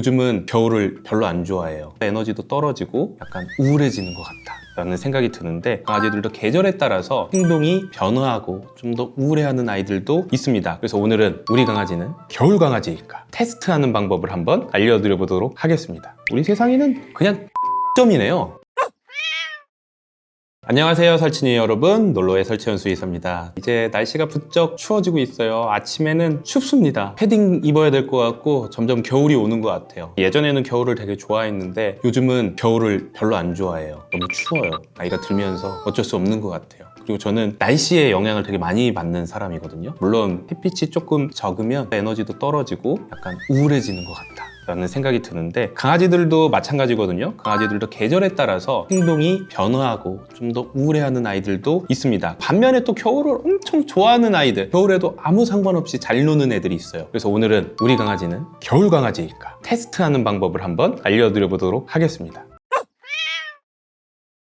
요즘은 겨울을 별로 안 좋아해요. 에너지도 떨어지고 약간 우울해지는 것 같다. 라는 생각이 드는데 강아지들도 계절에 따라서 행동이 변화하고 좀 더 우울해하는 아이들도 있습니다. 그래서 오늘은 우리 강아지는 겨울 강아지일까 테스트하는 방법을 한번 알려드려 보도록 하겠습니다. 우리 세상에는 그냥 점이네요. 안녕하세요 설친이 여러분. 놀러의 설치현 수의사입니다. 이제 날씨가 부쩍 추워지고 있어요. 아침에는 춥습니다. 패딩 입어야 될 것 같고 점점 겨울이 오는 것 같아요. 예전에는 겨울을 되게 좋아했는데 요즘은 겨울을 별로 안 좋아해요. 너무 추워요. 나이가 들면서 어쩔 수 없는 것 같아요 그리고 저는 날씨의 영향을 되게 많이 받는 사람이거든요 물론 햇빛이 조금 적으면 에너지도 떨어지고 약간 우울해지는 것 같다 라는 생각이 드는데 강아지들도 마찬가지거든요. 강아지들도 계절에 따라서 행동이 변화하고 좀 더 우울해하는 아이들도 있습니다. 반면에 또 겨울을 엄청 좋아하는 아이들, 겨울에도 아무 상관없이 잘 노는 애들이 있어요. 그래서 오늘은 우리 강아지는 겨울 강아지일까 테스트하는 방법을 한번 알려드려 보도록 하겠습니다.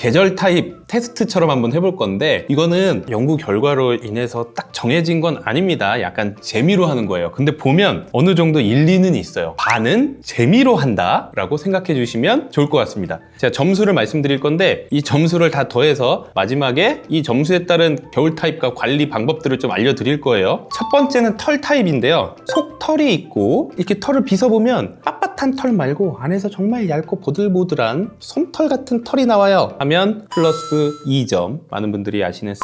계절 타입 테스트처럼 한번 해볼 건데 이거는 연구 결과로 인해서 딱 정해진 건 아닙니다. 약간 재미로 하는 거예요. 근데 보면 어느 정도 일리는 있어요. 반은 재미로 한다 라고 생각해 주시면 좋을 것 같습니다. 제가 점수를 말씀드릴 건데 이 점수를 다 더해서 마지막에 이 점수에 따른 겨울 타입과 관리 방법들을 좀 알려드릴 거예요. 첫 번째는 털 타입인데요. 속 털이 있고 이렇게 털을 빗어보면 빳빳한 털 말고 안에서 정말 얇고 보들보들한 솜털 같은 털이 나와요. 하면 플러스 2점. 많은 분들이 아시는 스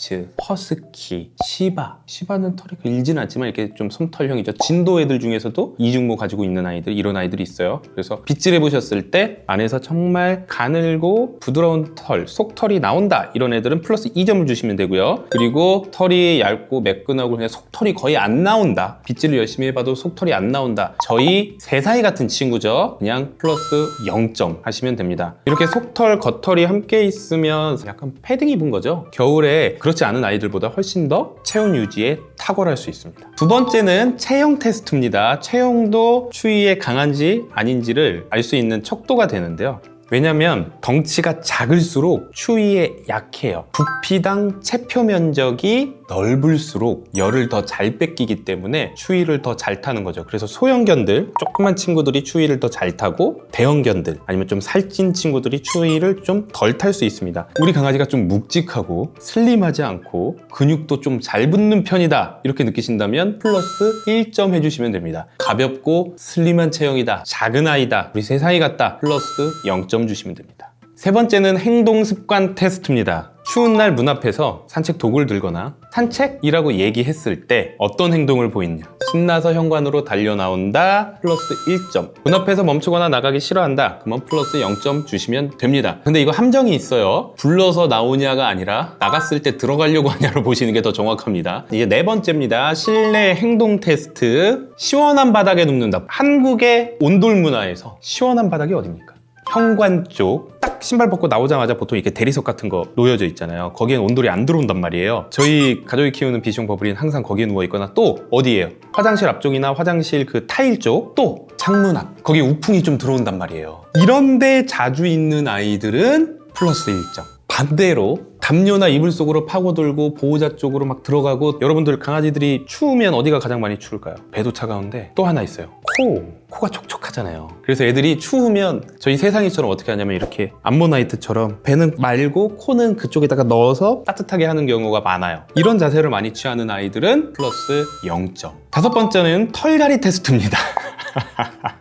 피츠, 허스키, 시바. 시바는 털이 길진 않지만 이렇게 좀 솜털형이죠. 진도 애들 중에서도 이중모 가지고 있는 아이들, 이런 아이들이 있어요. 그래서 빗질 해 보셨을 때 안에서 정말 가늘고 부드러운 털, 속털이 나온다. 이런 애들은 플러스 2점을 주시면 되고요. 그리고 털이 얇고 매끈하고 그냥 속털이 거의 안 나온다. 빗질을 열심히 해봐도 속털이 안 나온다. 저희 세사이 같은 친구죠. 그냥 플러스 0점 하시면 됩니다. 이렇게 속털, 겉털이 함께 있으면 약간 패딩 입은 거죠. 겨울에 그 렇지 않은 아이들보다 훨씬 더 체온 유지에 탁월할 수 있습니다. 두 번째는 체형 테스트입니다. 체형도 추위에 강한지 아닌지를 알 수 있는 척도가 되는데요. 왜냐면 덩치가 작을수록 추위에 약해요. 부피당 체표 면적이 넓을수록 열을 더 잘 뺏기기 때문에 추위를 더 잘 타는 거죠. 그래서 소형견들, 조그만 친구들이 추위를 더 잘 타고 대형견들 아니면 좀 살찐 친구들이 추위를 좀 덜 탈 수 있습니다. 우리 강아지가 좀 묵직하고 슬림하지 않고 근육도 좀 잘 붙는 편이다 이렇게 느끼신다면 플러스 1점 해주시면 됩니다. 가볍고 슬림한 체형이다, 작은 아이다, 우리 세상이 같다 플러스 0점 주시면 됩니다. 세 번째는 행동 습관 테스트입니다. 추운 날 문 앞에서 산책 도구를 들거나 산책이라고 얘기했을 때 어떤 행동을 보이냐? 신나서 현관으로 달려 나온다 플러스 1점. 문 앞에서 멈추거나 나가기 싫어한다. 그러면 플러스 0점 주시면 됩니다. 근데 이거 함정이 있어요. 불러서 나오냐가 아니라 나갔을 때 들어가려고 하냐로 보시는 게 더 정확합니다. 이제 네 번째입니다. 실내 행동 테스트. 시원한 바닥에 눕는다. 한국의 온돌 문화에서 시원한 바닥이 어딥니까? 현관 쪽 딱 신발 벗고 나오자마자 보통 이렇게 대리석 같은 거 놓여져 있잖아요. 거기엔 온돌이 안 들어온단 말이에요. 저희 가족이 키우는 비숑 버블이는 항상 거기에 누워 있거나 또 어디예요? 화장실 앞쪽이나 화장실 그 타일 쪽 또 창문 앞 거기 우풍이 좀 들어온단 말이에요. 이런데 자주 있는 아이들은 플러스 1점. 반대로 담요나 이불 속으로 파고들고 보호자 쪽으로 막 들어가고 여러분들 강아지들이 추우면 어디가 가장 많이 추울까요? 배도 차가운데 또 하나 있어요. 코. 코가 촉촉하잖아요. 그래서 애들이 추우면 저희 세상이처럼 어떻게 하냐면 이렇게 암모나이트처럼 배는 말고 코는 그쪽에다가 넣어서 따뜻하게 하는 경우가 많아요. 이런 자세를 많이 취하는 아이들은 플러스 0점. 다섯 번째는 털갈이 테스트입니다.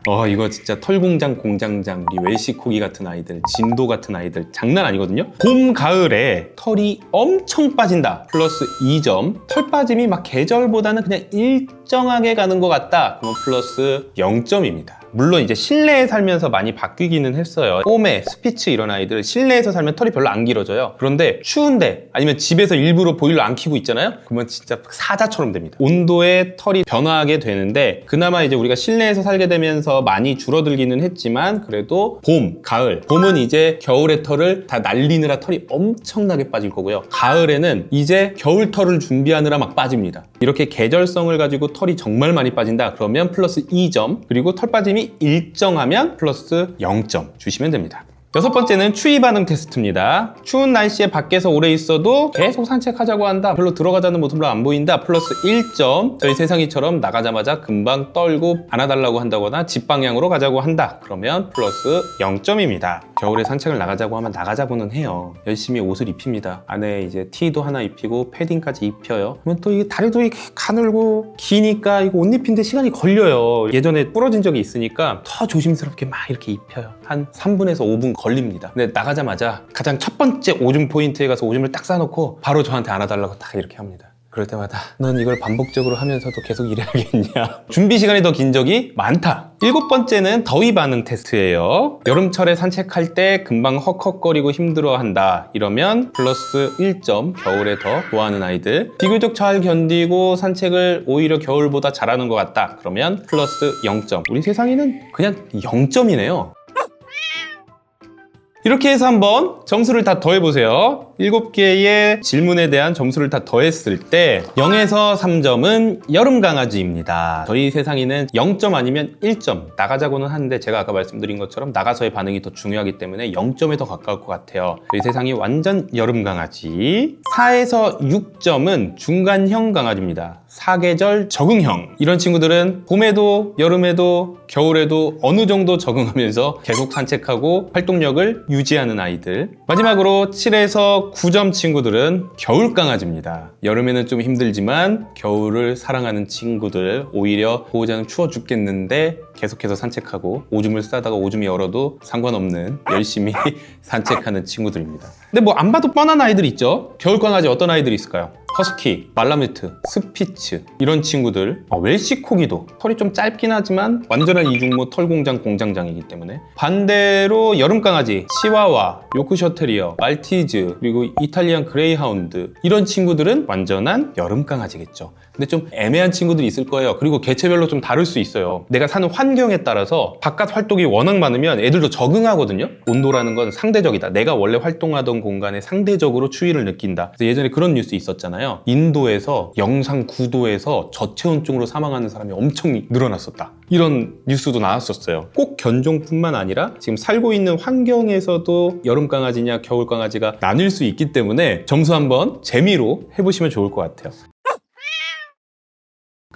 어 이거 진짜 털공장 공장장 우리 웰시코기 같은 아이들 진도 같은 아이들 장난 아니거든요? 봄 가을에 털이 엄청 빠진다. 플러스 2점. 털 빠짐이 막 계절보다는 그냥 일정하게 가는 것 같다. 그럼 플러스 0점입니다 물론 이제 실내에 살면서 많이 바뀌기는 했어요. 홈에 스피츠 이런 아이들 실내에서 살면 털이 별로 안 길어져요. 그런데 추운데 아니면 집에서 일부러 보일러 안 켜고 있잖아요. 그러면 진짜 사자처럼 됩니다. 온도에 털이 변화하게 되는데 그나마 이제 우리가 실내에서 살게 되면서 많이 줄어들기는 했지만 그래도 봄, 가을. 봄은 이제 겨울의 털을 다 날리느라 털이 엄청나게 빠질 거고요. 가을에는 이제 겨울 털을 준비하느라 막 빠집니다. 이렇게 계절성을 가지고 털이 정말 많이 빠진다. 그러면 플러스 2점. 그리고 털 빠짐이 일정하면 플러스 0점 주시면 됩니다. 여섯 번째는 추위 반응 테스트입니다. 추운 날씨에 밖에서 오래 있어도 계속 산책하자고 한다. 별로 들어가자는 모습으로 안 보인다. 플러스 1점. 저희 세상이처럼 나가자마자 금방 떨고 안아달라고 한다거나 집 방향으로 가자고 한다. 그러면 플러스 0점입니다. 겨울에 산책을 나가자고 하면 나가자고는 해요. 열심히 옷을 입힙니다. 안에 이제 티도 하나 입히고 패딩까지 입혀요. 그러면 또 이게 다리도 이렇게 가늘고 기니까 이거 옷 입히는데 시간이 걸려요. 예전에 부러진 적이 있으니까 더 조심스럽게 막 이렇게 입혀요. 한 3분에서 5분 걸립니다. 근데 나가자마자 가장 첫 번째 오줌 포인트에 가서 오줌을 딱 싸놓고 바로 저한테 안아달라고 딱 이렇게 합니다. 그럴 때마다 넌 이걸 반복적으로 하면서도 계속 일해야겠냐. 준비 시간이 더 긴 적이 많다. 일곱 번째는 더위 반응 테스트예요. 여름철에 산책할 때 금방 헉헉거리고 힘들어한다. 이러면 플러스 1점. 겨울에 더 좋아하는 아이들. 비교적 잘 견디고 산책을 오히려 겨울보다 잘하는 것 같다. 그러면 플러스 0점. 우리 세상에는 그냥 0점이네요. 이렇게 해서 한번 점수를 다 더해보세요. 7개의 질문에 대한 점수를 다 더했을 때 0에서 3점은 여름 강아지입니다. 저희 세상에는 0점 아니면 1점 나가자고는 하는데 제가 아까 말씀드린 것처럼 나가서의 반응이 더 중요하기 때문에 0점에 더 가까울 것 같아요. 저희 세상이 완전 여름 강아지. 4에서 6점은 중간형 강아지입니다. 사계절 적응형. 이런 친구들은 봄에도 여름에도 겨울에도 어느 정도 적응하면서 계속 산책하고 활동력을 유지하는 아이들. 마지막으로 7에서 9점 친구들은 겨울 강아지입니다. 여름에는 좀 힘들지만 겨울을 사랑하는 친구들 오히려 보호자는 추워 죽겠는데 계속해서 산책하고 오줌을 싸다가 오줌이 얼어도 상관없는 열심히 산책하는 친구들입니다. 근데 뭐 안 봐도 뻔한 아이들 있죠? 겨울 강아지 어떤 아이들이 있을까요? 허스키, 말라뮤트, 스피츠 이런 친구들. 어, 웰시 코기도. 털이 좀 짧긴 하지만 완전한 이중모 털 공장 공장장이기 때문에. 반대로 여름 강아지 치와와, 요크셔 테리어, 말티즈 그리고 이탈리안 그레이하운드 이런 친구들은 완전한 여름 강아지겠죠 근데 좀 애매한 친구들이 있을 거예요. 그리고 개체별로 좀 다를 수 있어요. 내가 사는 환경에 따라서 바깥 활동이 워낙 많으면 애들도 적응하거든요. 온도라는 건 상대적이다. 내가 원래 활동하던 공간에 상대적으로 추위를 느낀다. 예전에 그런 뉴스 있었잖아요. 인도에서 영상 9도에서 저체온증으로 사망하는 사람이 엄청 늘어났었다. 이런 뉴스도 나왔었어요. 꼭 견종뿐만 아니라 지금 살고 있는 환경에서도 여름 강아지냐 겨울 강아지가 나뉠 수 있기 때문에 점수 한번 재미로 해보시면 좋을 것 같아요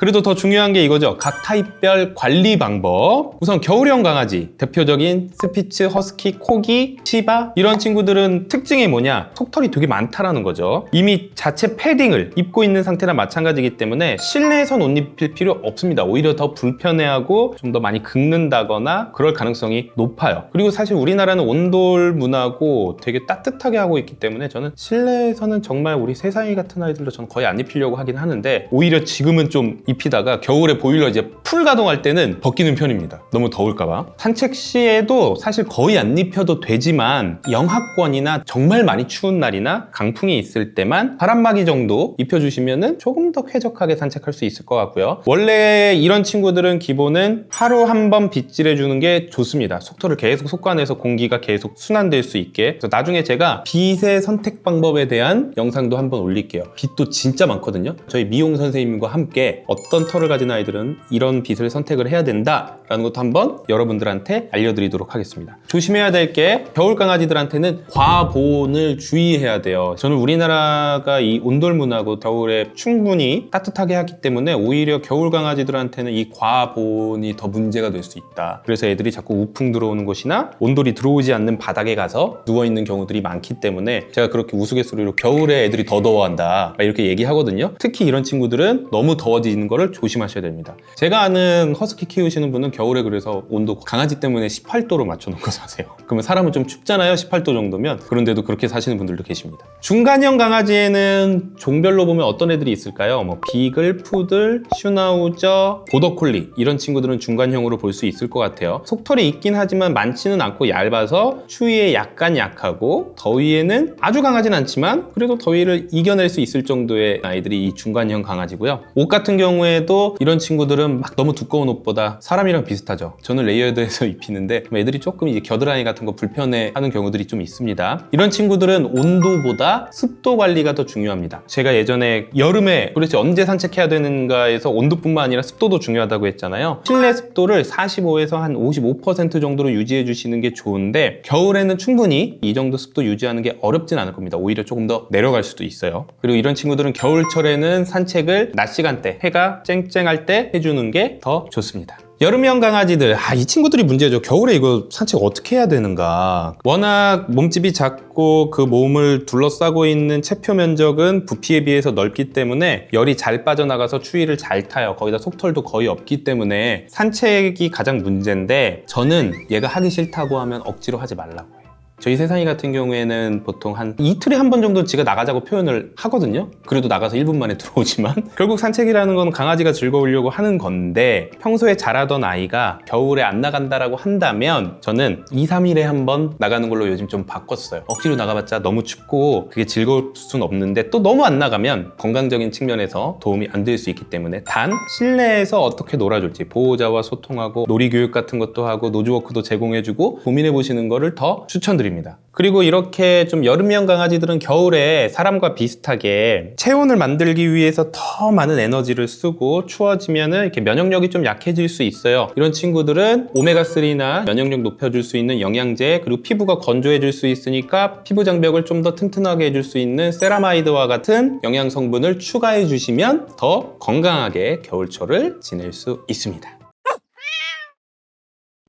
그래도 더 중요한 게 이거죠. 각 타입별 관리 방법. 우선 겨울형 강아지, 대표적인 스피츠, 허스키, 코기, 시바 이런 친구들은 특징이 뭐냐? 속털이 되게 많다라는 거죠. 이미 자체 패딩을 입고 있는 상태나 마찬가지이기 때문에 실내에선 옷 입힐 필요 없습니다. 오히려 더 불편해하고 좀 더 많이 긁는다거나 그럴 가능성이 높아요. 그리고 사실 우리나라는 온돌 문화고 되게 따뜻하게 하고 있기 때문에 저는 실내에서는 정말 우리 세상이 같은 아이들도 저는 거의 안 입히려고 하긴 하는데 오히려 지금은 좀 입히다가 겨울에 보일러 이제 풀 가동할 때는 벗기는 편입니다. 너무 더울까봐. 산책 시에도 사실 거의 안 입혀도 되지만 영하권이나 정말 많이 추운 날이나 강풍이 있을 때만 바람막이 정도 입혀주시면은 조금 더 쾌적하게 산책할 수 있을 것 같고요. 원래 이런 친구들은 기본은 하루 한 번 빗질해 주는 게 좋습니다. 속도를 계속 솎아내서 공기가 계속 순환될 수 있게. 그래서 나중에 제가 빗의 선택 방법에 대한 영상도 한번 올릴게요. 빗도 진짜 많거든요. 저희 미용 선생님과 함께 어떤 털을 가진 아이들은 이런 빗을 선택을 해야 된다라는 것도 한번 여러분들한테 알려드리도록 하겠습니다. 조심해야 될 게 겨울 강아지들한테는 과보온을 주의해야 돼요. 저는 우리나라가 이 온돌 문화고 겨울에 충분히 따뜻하게 하기 때문에 오히려 겨울 강아지들한테는 이 과보온이 더 문제가 될 수 있다. 그래서 애들이 자꾸 우풍 들어오는 곳이나 온돌이 들어오지 않는 바닥에 가서 누워 있는 경우들이 많기 때문에 제가 그렇게 우스갯소리로 겨울에 애들이 더 더워한다 막 이렇게 얘기하거든요. 특히 이런 친구들은 너무 더워지는 거를 조심하셔야 됩니다. 제가 아는 허스키 키우시는 분은 겨울에 그래서 온도 강아지 때문에 18도로 맞춰놓고 사세요. 그러면 사람은 좀 춥잖아요. 18도 정도면 그런데도 그렇게 사시는 분들도 계십니다. 중간형 강아지에는 종별로 보면 어떤 애들이 있을까요? 뭐 비글, 푸들, 슈나우저, 보더콜리 이런 친구들은 중간형으로 볼 수 있을 것 같아요. 속털이 있긴 하지만 많지는 않고 얇아서 추위에 약간 약하고 더위에는 아주 강하진 않지만 그래도 더위를 이겨낼 수 있을 정도의 아이들이 이 중간형 강아지고요. 옷 같은 경우 경우에도 이런 친구들은 막 너무 두꺼운 옷보다 사람이랑 비슷하죠. 저는 레이어드해서 입히는데 애들이 조금 이제 겨드랑이 같은 거 불편해하는 경우들이 좀 있습니다. 이런 친구들은 온도보다 습도 관리가 더 중요합니다. 제가 예전에 여름에 도대체 언제 산책해야 되는가에서 온도뿐만 아니라 습도도 중요하다고 했잖아요. 실내 습도를 45에서 한 55% 정도로 유지해 주시는 게 좋은데 겨울에는 충분히 이 정도 습도 유지하는 게 어렵진 않을 겁니다. 오히려 조금 더 내려갈 수도 있어요. 그리고 이런 친구들은 겨울철에는 산책을 낮 시간대 해가 쨍쨍할 때 해주는 게 더 좋습니다. 여름형 강아지들, 아, 이 친구들이 문제죠. 겨울에 이거 산책 어떻게 해야 되는가. 워낙 몸집이 작고 그 몸을 둘러싸고 있는 체표 면적은 부피에 비해서 넓기 때문에 열이 잘 빠져나가서 추위를 잘 타요. 거기다 속털도 거의 없기 때문에 산책이 가장 문제인데 저는 얘가 하기 싫다고 하면 억지로 하지 말라고 해요. 저희 세상이 같은 경우에는 보통 한 이틀에 한 번 정도 지가 나가자고 표현을 하거든요. 그래도 나가서 1분 만에 들어오지만 결국 산책이라는 건 강아지가 즐거우려고 하는 건데 평소에 자라던 아이가 겨울에 안 나간다라고 한다면 저는 2, 3일에 한 번 나가는 걸로 요즘 좀 바꿨어요. 억지로 나가봤자 너무 춥고 그게 즐거울 수는 없는데 또 너무 안 나가면 건강적인 측면에서 도움이 안 될 수 있기 때문에 단 실내에서 어떻게 놀아줄지 보호자와 소통하고 놀이 교육 같은 것도 하고 노즈워크도 제공해주고 고민해 보시는 거를 더 추천드립니다. 그리고 이렇게 좀 여름형 강아지들은 겨울에 사람과 비슷하게 체온을 만들기 위해서 더 많은 에너지를 쓰고 추워지면은 이렇게 면역력이 좀 약해질 수 있어요. 이런 친구들은 오메가3나 면역력 높여줄 수 있는 영양제 그리고 피부가 건조해질 수 있으니까 피부 장벽을 좀 더 튼튼하게 해줄 수 있는 세라마이드와 같은 영양 성분을 추가해 주시면 더 건강하게 겨울철을 지낼 수 있습니다.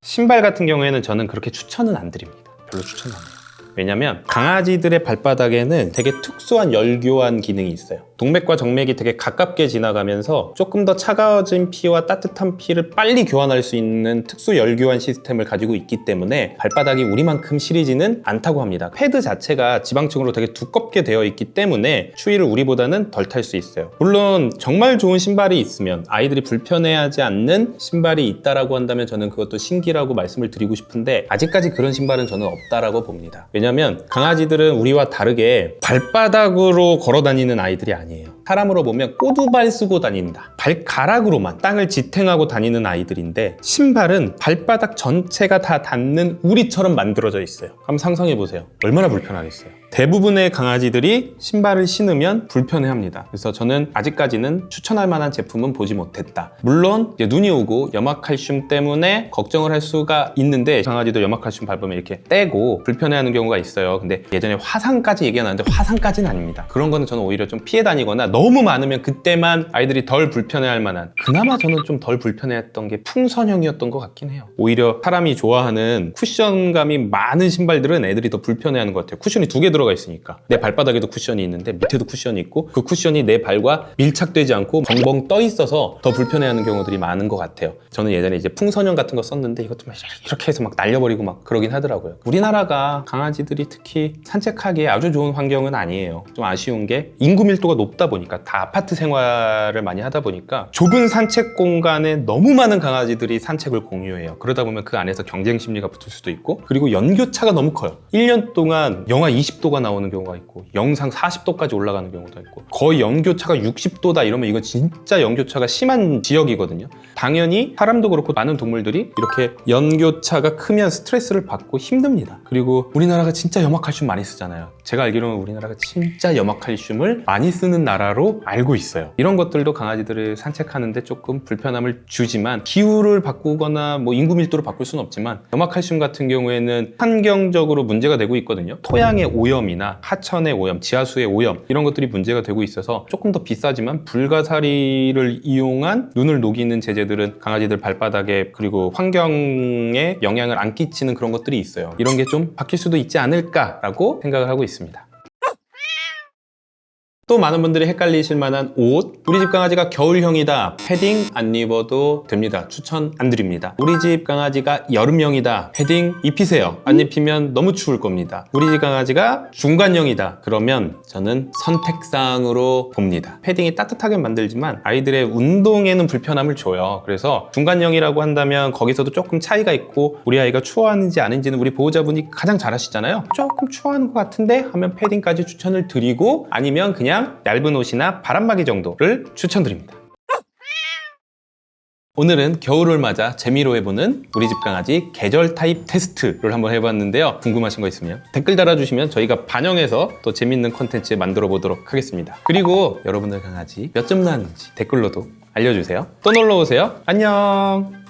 신발 같은 경우에는 저는 그렇게 추천은 안 드립니다. 별로 추천 안 해요. 왜냐면 강아지들의 발바닥에는 되게 특수한 열교환 기능이 있어요. 동맥과 정맥이 되게 가깝게 지나가면서 조금 더 차가워진 피와 따뜻한 피를 빨리 교환할 수 있는 특수 열교환 시스템을 가지고 있기 때문에 발바닥이 우리만큼 시리지는 않다고 합니다. 패드 자체가 지방층으로 되게 두껍게 되어 있기 때문에 추위를 우리보다는 덜 탈 수 있어요. 물론 정말 좋은 신발이 있으면 아이들이 불편해하지 않는 신발이 있다라고 한다면 저는 그것도 신기라고 말씀을 드리고 싶은데 아직까지 그런 신발은 저는 없다라고 봅니다. 왜냐하면 강아지들은 우리와 다르게 발바닥으로 걸어 다니는 아이들이 아니에요. 사람으로 보면 꼬두발 쓰고 다닌다. 발가락으로만 땅을 지탱하고 다니는 아이들인데 신발은 발바닥 전체가 다 닿는 우리처럼 만들어져 있어요. 한번 상상해 보세요. 얼마나 불편하겠어요. 대부분의 강아지들이 신발을 신으면 불편해합니다. 그래서 저는 아직까지는 추천할 만한 제품은 보지 못했다. 물론 눈이 오고 염화칼슘 때문에 걱정을 할 수가 있는데 강아지도 염화칼슘 밟으면 이렇게 떼고 불편해하는 경우가 있어요. 근데 예전에 화상까지 얘기가 나는데 화상까지는 아닙니다. 그런 거는 저는 오히려 좀 피해 다니거나 너무 많으면 그때만 아이들이 덜 불편해할 만한 그나마 저는 좀 덜 불편해했던 게 풍선형이었던 것 같긴 해요. 오히려 사람이 좋아하는 쿠션감이 많은 신발들은 애들이 더 불편해하는 것 같아요. 쿠션이 두 개 들어 가 있으니까 내 발바닥에도 쿠션이 있는데 밑에도 쿠션이 있고 그 쿠션이 내 발과 밀착되지 않고 벙벙 떠 있어서 더 불편해하는 경우들이 많은 것 같아요. 저는 예전에 이제 풍선형 같은 거 썼는데 이것도 막 이렇게 해서 막 날려버리고 막 그러긴 하더라고요. 우리나라가 강아지들이 특히 산책하기에 아주 좋은 환경은 아니에요. 좀 아쉬운 게 인구 밀도가 높다 보니까 다 아파트 생활을 많이 하다 보니까 좁은 산책 공간에 너무 많은 강아지들이 산책을 공유해요. 그러다 보면 그 안에서 경쟁 심리가 붙을 수도 있고 그리고 연교차가 너무 커요. 1년 동안 영하 20도가 나오는 경우가 있고 영상 40도까지 올라가는 경우도 있고 거의 연교차가 60도다 이러면 이건 진짜 연교차가 심한 지역이거든요. 당연히 사람도 그렇고 많은 동물들이 이렇게 연교차가 크면 스트레스를 받고 힘듭니다. 그리고 우리나라가 진짜 염화칼슘 많이 쓰잖아요. 제가 알기로는 우리나라가 진짜 염화칼슘을 많이 쓰는 나라로 알고 있어요. 이런 것들도 강아지들을 산책하는데 조금 불편함을 주지만 기후를 바꾸거나 뭐 인구 밀도를 바꿀 수는 없지만 염화칼슘 같은 경우에는 환경적으로 문제가 되고 있거든요. 토양의 오염이나 하천의 오염, 지하수의 오염 이런 것들이 문제가 되고 있어서 조금 더 비싸지만 불가사리를 이용한 눈을 녹이는 제재들은 강아지들 발바닥에 그리고 환경에 영향을 안 끼치는 그런 것들이 있어요. 이런 게 좀 바뀔 수도 있지 않을까라고 생각을 하고 있습니다. 있습니다. 또 많은 분들이 헷갈리실 만한 옷. 우리 집 강아지가 겨울형이다. 패딩 안 입어도 됩니다. 추천 안 드립니다. 우리 집 강아지가 여름형이다. 패딩 입히세요. 안 입히면 너무 추울 겁니다. 우리 집 강아지가 중간형이다. 그러면 저는 선택사항으로 봅니다. 패딩이 따뜻하게 만들지만 아이들의 운동에는 불편함을 줘요. 그래서 중간형이라고 한다면 거기서도 조금 차이가 있고 우리 아이가 추워하는지 아닌지는 우리 보호자분이 가장 잘 아시잖아요. 조금 추워하는 것 같은데 하면 패딩까지 추천을 드리고 아니면 그냥 얇은 옷이나 바람막이 정도를 추천드립니다. 오늘은 겨울을 맞아 재미로 해보는 우리 집 강아지 계절 타입 테스트를 한번 해봤는데요. 궁금하신 거 있으면 댓글 달아주시면 저희가 반영해서 또 재밌는 컨텐츠 만들어 보도록 하겠습니다. 그리고 여러분들 강아지 몇 점 나왔는지 댓글로도 알려주세요. 또 놀러 오세요. 안녕.